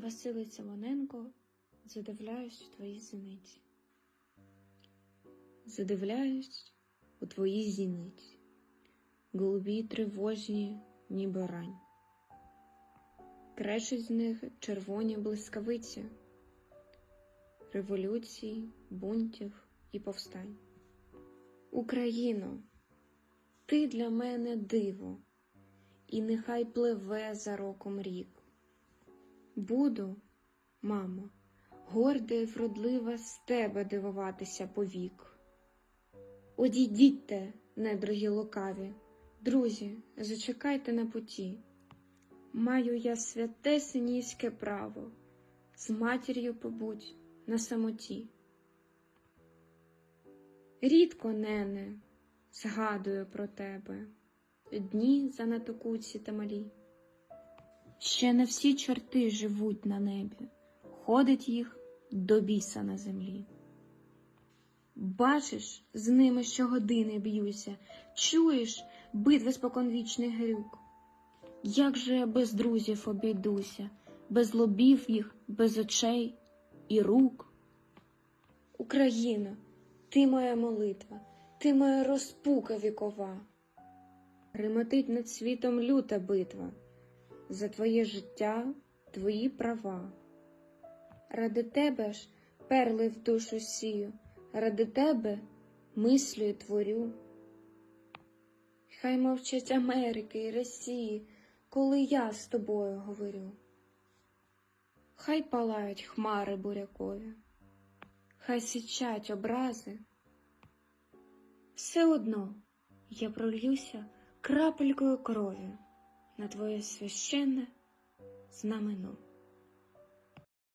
Василий Симоненко, задивляюсь в твої зіниці. Задивляюсь у твої зіниці, голубі тривожні, ніби рань. Кречуть з них червоні блискавиці, революцій, бунтів і повстань. Україно, ти для мене диво, і нехай пливе за роком рік. Буду, мамо, горда і вродлива з тебе дивуватися повік. Одійдітьте, недруги лукаві, друзі, зачекайте на путі. Маю я святе синівське право, з матір'ю побудь на самоті. Рідко, нене, згадую про тебе, дні занадто куці та малі. Ще не всі чорти живуть на небі, ходить їх до біса на землі. Бачиш, з ними щогодини б'юся, чуєш битви споконвічний грюк. Як же я без друзів обійдуся, без лобів їх, без очей і рук? Україна, ти моя молитва, ти моя розпука вікова. Ремотить над світом люта битва за твоє життя, твої права. Ради тебе ж перли в душу сію, ради тебе мислю і творю. Хай мовчать Америки і Росії, коли я з тобою говорю. Хай палають хмари бурякові, хай січать образи. Все одно я прольюся крапелькою крові на твоє священне знамено.